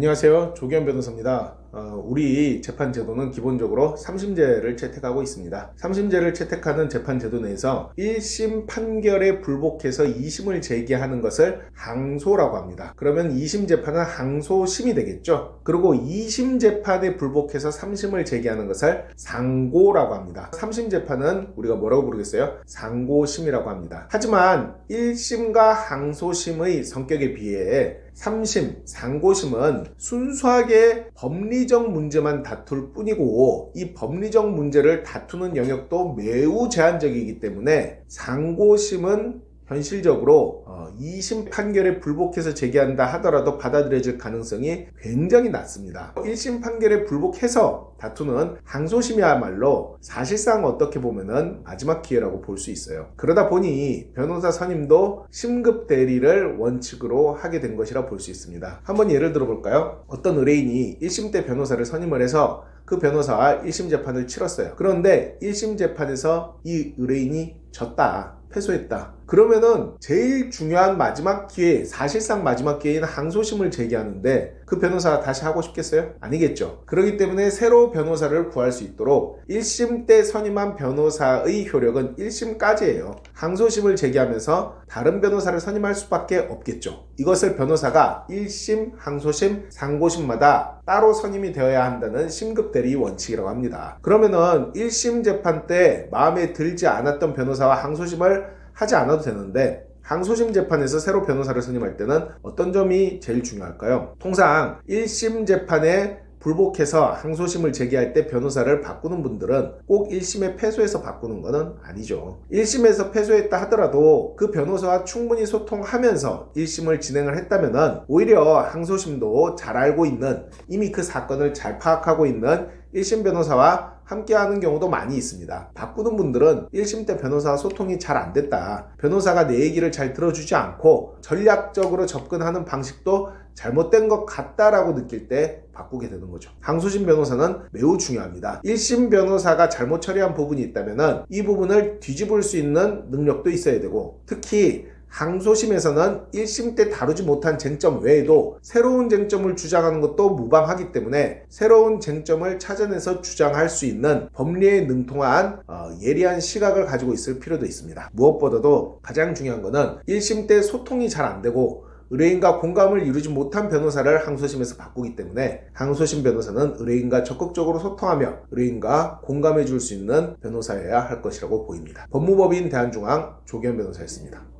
안녕하세요. 조기현 변호사입니다. 어, 우리 재판 제도는 기본적으로 3심제를 채택하고 있습니다. 3심제를 채택하는 재판 제도 내에서 1심 판결에 불복해서 2심을 제기하는 것을 항소라고 합니다. 그러면 2심 재판은 항소심이 되겠죠. 그리고 2심 재판에 불복해서 3심을 제기하는 것을 상고라고 합니다. 3심 재판은 우리가 뭐라고 부르겠어요? 상고심이라고 합니다. 하지만 1심과 항소심의 성격에 비해 3심, 상고심은 순수하게 법리 적 문제만 다툴 뿐이고 이 법리적 문제를 다투는 영역도 매우 제한적이기 때문에 상고심은 현실적으로 어, 2심 판결에 불복해서 제기한다 하더라도 받아들여질 가능성이 굉장히 낮습니다. 1심 판결에 불복해서 다투는 항소심이야말로 사실상 어떻게 보면은 마지막 기회라고 볼 수 있어요. 그러다 보니 변호사 선임도 심급 대리를 원칙으로 하게 된 것이라 볼 수 있습니다. 한번 예를 들어 볼까요? 어떤 의뢰인이 1심 때 변호사를 선임을 해서 그 변호사와 1심 재판을 치렀어요. 그런데 1심 재판에서 이 의뢰인이 졌다. 패소했다. 그러면은 제일 중요한 마지막 기회, 사실상 마지막 기회인 항소심을 제기하는데 그 변호사가 다시 하고 싶겠어요? 아니겠죠. 그렇기 때문에 새로 변호사를 구할 수 있도록 1심 때 선임한 변호사의 효력은 1심까지예요. 항소심을 제기하면서 다른 변호사를 선임할 수밖에 없겠죠. 이것을 변호사가 1심, 항소심, 상고심마다 따로 선임이 되어야 한다는 심급 대리 원칙이라고 합니다. 그러면은 1심 재판 때 마음에 들지 않았던 변호사와 항소심을 하지 않아도 되는데 항소심 재판에서 새로 변호사를 선임할 때는 어떤 점이 제일 중요할까요? 통상 1심 재판에 불복해서 항소심을 제기할 때 변호사를 바꾸는 분들은 꼭 1심에 패소해서 바꾸는 것은 아니죠. 1심에서 패소했다 하더라도 그 변호사와 충분히 소통하면서 1심을 진행을 했다면 오히려 항소심도 잘 알고 있는 이미 그 사건을 잘 파악하고 있는 1심 변호사와 함께 하는 경우도 많이 있습니다. 바꾸는 분들은 1심 때 변호사와 소통이 잘 안 됐다. 변호사가 내 얘기를 잘 들어주지 않고 전략적으로 접근하는 방식도 잘못된 것 같다라고 느낄 때 바꾸게 되는 거죠. 항소심 변호사는 매우 중요합니다. 1심 변호사가 잘못 처리한 부분이 있다면 이 부분을 뒤집을 수 있는 능력도 있어야 되고 특히 항소심에서는 1심 때 다루지 못한 쟁점 외에도 새로운 쟁점을 주장하는 것도 무방하기 때문에 새로운 쟁점을 찾아내서 주장할 수 있는 법리에 능통한 어, 예리한 시각을 가지고 있을 필요도 있습니다. 무엇보다도 가장 중요한 것은 1심 때 소통이 잘 안 되고 의뢰인과 공감을 이루지 못한 변호사를 항소심에서 바꾸기 때문에 항소심 변호사는 의뢰인과 적극적으로 소통하며 의뢰인과 공감해 줄 수 있는 변호사여야 할 것이라고 보입니다. 법무법인 대한중앙 조기현 변호사였습니다.